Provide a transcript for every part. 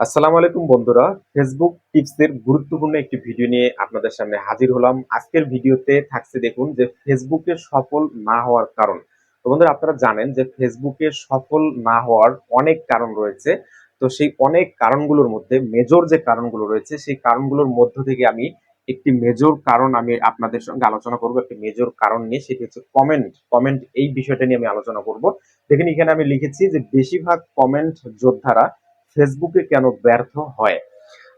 আসসালামু আলাইকুম বন্ধুরা। ফেসবুক টিপসের গুরুত্বপূর্ণ একটি ভিডিও নিয়ে আপনাদের সামনে হাজির হলাম। আজকের ভিডিওতে থাকছে দেখুন যে ফেসবুকে সফল না হওয়ার কারণ। তো বন্ধুরা, আপনারা জানেন যে ফেসবুকে সফল না হওয়ার অনেক কারণ রয়েছে। তো সেই অনেক কারণগুলোর মধ্যে মেজর যে কারণগুলো রয়েছে, সেই কারণগুলোর মধ্য থেকে আমি একটি মেজর কারণ আমি আপনাদের সঙ্গে আলোচনা করব। একটি মেজর কারণ নিয়ে, সেটি হচ্ছে কমেন্ট কমেন্ট এই বিষয়টা নিয়ে আমি আলোচনা করব। দেখেন, এখানে আমি লিখেছি যে বেশিরভাগ কমেন্ট যোদ্ধারা ফেসবুকে কেন ব্যর্থ হয়?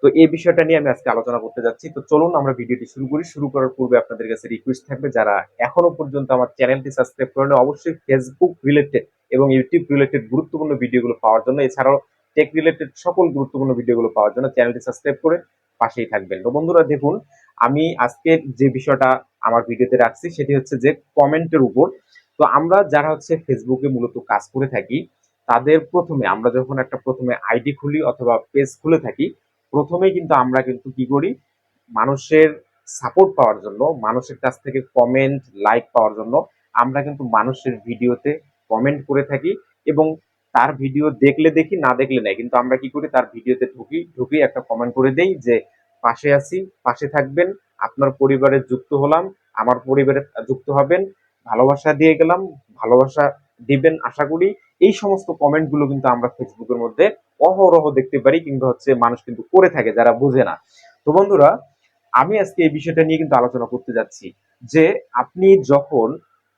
তো এই বিষয়টা নিয়ে আমি আজকে আলোচনা করতে যাচ্ছি। তো চলুন আমরা ভিডিওটি শুরু করি। শুরু করার পূর্বে আপনাদের কাছে রিকোয়েস্ট থাকবে, যারা এখনও পর্যন্ত আমার চ্যানেলটি সাবস্ক্রাইব করেন অবশ্যই ফেসবুক রিলেটেড এবং ইউটিউব রিলেটেড গুরুত্বপূর্ণ ভিডিওগুলো পাওয়ার জন্য, এছাড়াও টেক রিলেটেড সকল গুরুত্বপূর্ণ ভিডিওগুলো পাওয়ার জন্য চ্যানেলটি সাবস্ক্রাইব করে পাশেই থাকবেন। তো বন্ধুরা, দেখুন, আমি আজকে যে বিষয়টা আমার ভিডিওতে রাখছি, সেটি হচ্ছে যে কমেন্টের উপর। তো আমরা যারা হচ্ছে ফেসবুকে মূলত কাজ করে থাকি তাদের প্রথমে, আমরা যখন একটা প্রথমে আইডি খুলি অথবা পেজ খুলে থাকি, প্রথমেই কিন্তু আমরা কিন্তু কি করি? মানুষের সাপোর্ট পাওয়ার জন্য, মানুষের কাছ থেকে কমেন্ট লাইক পাওয়ার জন্য আমরা কিন্তু মানুষের ভিডিওতে কমেন্ট করে থাকি এবং তার ভিডিও দেখলে দেখি, না দেখলে নাই। কিন্তু আমরা কি করি? তার ভিডিওতে ঢুকি ঢুকি একটা কমেন্ট করে দেই যে, পাশে আছি, পাশে থাকবেন, আপনার পরিবারে যুক্ত হলাম, আমার পরিবারে যুক্ত হবেন, ভালোবাসা দিয়ে গেলাম, ভালোবাসা দিবেন আশা করি। এই সমস্ত কমেন্টগুলো কিন্তু আমরা ফেসবুকের মধ্যে অহরহ দেখতে পারি কিংবা হচ্ছে মানুষ কিন্তু করে থাকে যারা বুঝে না। তো বন্ধুরা, আমি আজকে এই বিষয়টা নিয়ে কিন্তু আলোচনা করতে যাচ্ছি যে আপনি যখন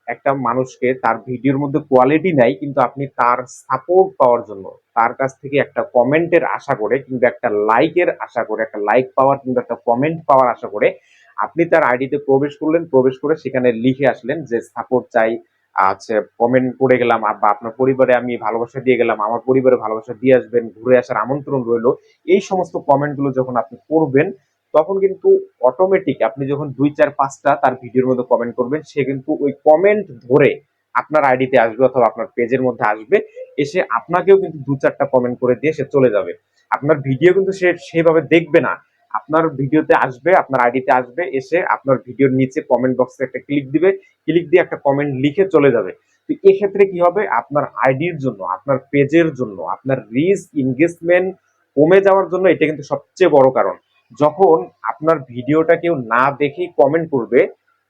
একটা মানুষকে তার ভিডিওর মধ্যে কোয়ালিটি নাই কিন্তু আপনি তার সাপোর্ট পাওয়ার জন্য, তার কাছ থেকে একটা কমেন্টের আশা করে কিংবা একটা লাইকের আশা করে, একটা লাইক পাওয়ার কিংবা একটা কমেন্ট পাওয়ার আশা করে আপনি তার আইডিতে প্রবেশ করলেন, প্রবেশ করে সেখানে লিখে আসলেন যে সাপোর্ট চাই আচ্ছা কমেন্ট করে গেলাম বা আপনার পরিবারে আমি ভালোবাসা দিয়ে গেলাম, আমার পরিবারে ভালোবাসা দিয়ে আসবেন, ঘুরে আসার আমন্ত্রণ রইল, এই সমস্ত কমেন্টগুলো যখন আপনি করবেন, তখন কিন্তু অটোমেটিক আপনি যখন দুই চার পাঁচটা তার ভিডিওর মধ্যে কমেন্ট করবেন, সে কিন্তু ওই কমেন্ট ধরে আপনার আইডিতে আসবে অথবা আপনার পেজের মধ্যে আসবে, এসে আপনাকেও কিন্তু দু চারটা কমেন্ট করে দিয়ে সে চলে যাবে। আপনার ভিডিও কিন্তু সে সেভাবে দেখবে না। আপনার ভিডিওতে আসবে, আপনার আইডিতে আসবে, এসে আপনার ভিডিওর নিচে কমেন্ট বক্সে একটা ক্লিক দিবে ক্লিক দিয়ে একটা কমেন্ট লিখে চলে যাবে। তো এক্ষেত্রে কি হবে? আপনার আইডির জন্য, আপনার পেজের জন্য, আপনার রিচ এনগেজমেন্ট কমে যাওয়ার জন্য এটা কিন্তু সবচেয়ে বড় কারণ। যখন আপনার ভিডিওটা কেউ না দেখেই কমেন্ট করবে,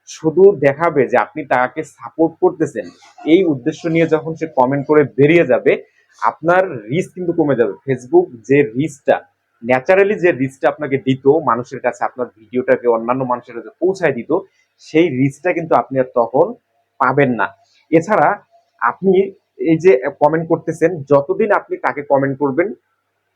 শুধু দেখাবে যে আপনি তাকে সাপোর্ট করতেছেন। এই উদ্দেশ্য নিয়ে যখন সে কমেন্ট করে বেরিয়ে যাবে, আপনার রিচ কিন্তু কমে যাবে। ফেসবুক যে রিচটা ন্যাচারালি যে রিচটা আপনাকে দিত, মানুষের কাছে আপনার ভিডিওটাকে অন্যান্য মানুষের কাছে পৌঁছায় দিত, সেই রিচটা কিন্তু আপনি আর তখন পাবেন না। এছাড়া আপনি এই যে কমেন্ট করতেছেন, যতদিন আপনি তাকে কমেন্ট করবেন,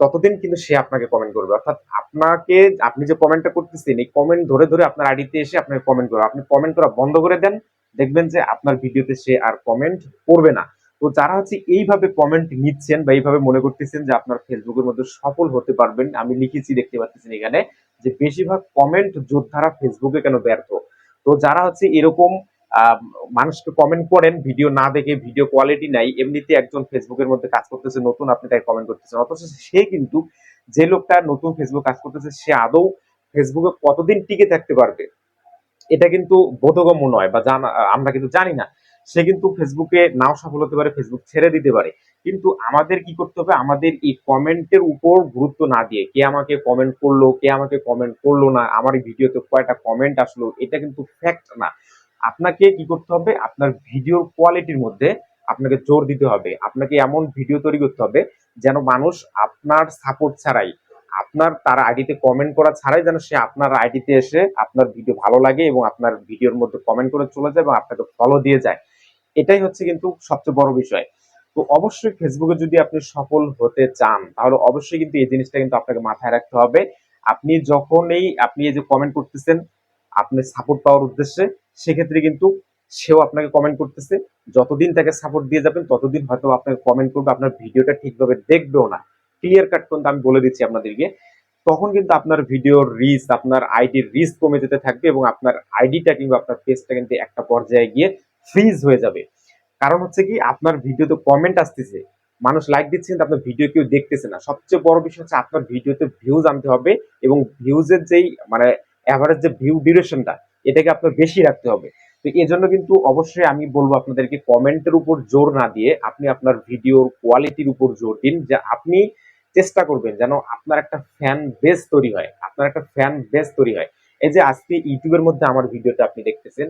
ততদিন কিন্তু সে আপনাকে কমেন্ট করবে। অর্থাৎ আপনাকে, আপনি যে কমেন্টটা করতেছেন, এই কমেন্ট ধরে ধরে আপনার আইডিতে এসে আপনাকে কমেন্ট করবে। আপনি কমেন্ট করা বন্ধ করে দেন, দেখবেন যে আপনার ভিডিওতে সে আর কমেন্ট করবে না। তো যারা হচ্ছে এইভাবে কমেন্ট নিচ্ছেন বা এইভাবে মনে করতেছেন যে আপনার ফেসবুকের মধ্যে সফল হতে পারবেন, আমি লিখেছি দেখতে পাচ্ছেন এখানে যে বেশিরভাগ কমেন্ট যোদ্ধারা ফেসবুকে কেন ব্যর্থ? তো যারা হচ্ছে এরকম মানুষকে কমেন্ট করেন ভিডিও না দেখে ভিডিও কোয়ালিটি নাই, এমনিতে একজন ফেসবুকের মধ্যে কাজ করতেছে, নতুন আপনি তাই কমেন্ট করতেছেন। অথচ সে কিন্তু যে লোকটা নতুন ফেসবুক কাজ করতেছে, সে আদৌ ফেসবুকে কতদিন টিকে থাকতে পারবে? এটা কিন্তু বোধগম্য নয় বা জানা, আমরা কিন্তু জানি না। সে কিন্তু ফেসবুকে নাও সফল হতে পারে ফেসবুক ছেড়ে দিতে পারে। কিন্তু আমাদের কি করতে হবে? আমাদের এই কমেন্টের উপর গুরুত্ব না দিয়ে কে আমাকে কমেন্ট করল, কে আমাকে কমেন্ট করল না, আমার ভিডিওতে কয়টা কমেন্ট আসলো, এটা কিন্তু ফ্যাক্ট না। আপনাকে কি করতে হবে? আপনার ভিডিওর কোয়ালিটির মধ্যে আপনাকে জোর দিতে হবে। আপনাকে এমন ভিডিও তৈরি করতে হবে যেন মানুষ আপনার সাপোর্ট ছাড়াই আপনার তার আইডিতে কমেন্ট করা ছাড়াই যেন সে আপনার আইডিতে এসে আপনার ভিডিও ভালো লাগে এবং আপনার ভিডিওর মধ্যে কমেন্ট করে চলে যায় এবং আপনাকে ফলো দিয়ে যায়। এটাই হচ্ছে কিন্তু সবচেয়ে বড় বিষয়। তো অবশ্যই ফেসবুকে যদি আপনি সফল হতে চান, তাহলে অবশ্যই কিন্তু এই জিনিসটা কিন্তু আপনাকে মাথায় রাখতে হবে। আপনি যখনই আপনি এই যে কমেন্ট করতেছেন, আপনি সাপোর্ট পাওয়ার উদ্দেশ্যে, সেক্ষেত্রে কিন্তু সেও আপনাকে কমেন্ট করতেছে। যতদিন তাকে সাপোর্ট দিয়ে যাবেন, ততদিন হয়তো আপনাকে কমেন্ট করবে, আপনার ভিডিওটা ঠিকভাবে দেখবেও না। ক্লিয়ার কাট কিন্তু আমি বলে দিচ্ছি আপনাদেরকে। তখন কিন্তু আপনার ভিডিওর রিচ আপনার আইডির রিচ কমে যেতে থাকবে এবং আপনার আইডিটা কিংবা আপনার পেজটা কিন্তু একটা পর্যায়ে গিয়ে ফ্রিজ হয়ে যাবে। কারণ হচ্ছে কি, আপনার ভিডিওতে কমেন্ট আসতেছে। মানুষ লাইক দিচ্ছে কিন্তু আপনার ভিডিও কেউ দেখতেছে না। সবচেয়ে বড় বিষয় হচ্ছে আপনার ভিডিওতে ভিউজ আনতে হবে এবং ভিউজের যেই মানে অ্যাভারেজ যে ভিউ ডিউরেশনটা এটাকে আপনার বেশি রাখতে হবে। তো এই জন্য কিন্তু অবশ্যই আমি বলব আপনাদেরকে কমেন্টের উপর জোর না দিয়ে আপনি আপনার ভিডিওর কোয়ালিটির উপর জোর দিন। যে আপনি চেষ্টা করবেন যেন আপনার একটা ফ্যান বেস তৈরি হয়, আপনার একটা ফ্যান বেস তৈরি হয়। এই যে আজকে ইউটিউবের মধ্যে আমার ভিডিওটা আপনি দেখতেছেন,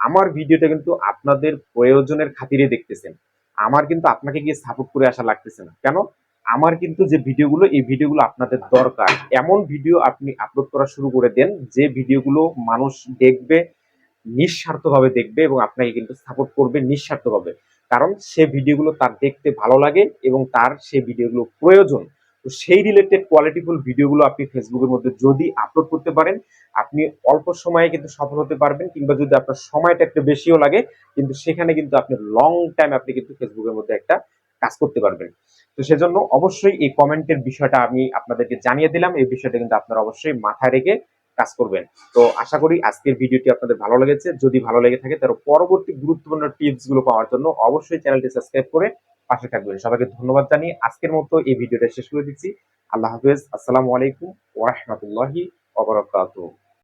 আমার ভিডিওটা কিন্তু আপনাদের প্রয়োজনের খাতিরে দেখতেছেন। আমার কিন্তু আপনাকে গিয়ে সাপোর্ট করে আসা লাগতেছে না। কেন? আমার কিন্তু যে ভিডিওগুলো, এই ভিডিওগুলো আপনাদের দরকার। এমন ভিডিও আপনি আপলোড করা শুরু করে দেন, যে ভিডিওগুলো মানুষ দেখবে, নিঃস্বার্থভাবে দেখবে এবং আপনাকে কিন্তু সাপোর্ট করবে নিঃস্বার্থভাবে। কারণ সে ভিডিওগুলো তার দেখতে ভালো লাগে এবং তার সে ভিডিওগুলো প্রয়োজন। তো সেই রিলেটেড কোয়ালিটিফুল ভিডিওগুলো আপনি ফেসবুকের মধ্যে যদি আপলোড করতে পারেন, আপনি অল্প সময়ে কিন্তু সফল হতে পারবেন কিংবা যদি আপনার সময়টা একটু বেশিও লাগে, কিন্তু সেখানে কিন্তু আপনি লং টাইম আপনি কিন্তু ফেসবুকের মধ্যে একটা কাজ করতে পারবেন। তো সেজন্য অবশ্যই এই কমেন্টের বিষয়টা আমি আপনাদেরকে জানিয়ে দিলাম, এই বিষয়টা কিন্তু আপনারা অবশ্যই মাথায় রেখে কাজ করবেন। তো আশা করি আজকের ভিডিওটি আপনাদের ভালো লেগেছে। যদি ভালো লেগে থাকে তার পরবর্তী গুরুত্বপূর্ণ টিপসগুলো পাওয়ার জন্য অবশ্যই চ্যানেলটি সাবস্ক্রাইব করে পাশে থাকবেন। সবাইকে ধন্যবাদ জানিয়ে আজকের মতো এই ভিডিওটা শেষ করে দিচ্ছি। আল্লাহ হাফেজ। আসসালামু আলাইকুম ওরহমতুল্লাহি ওবরাকাতুহ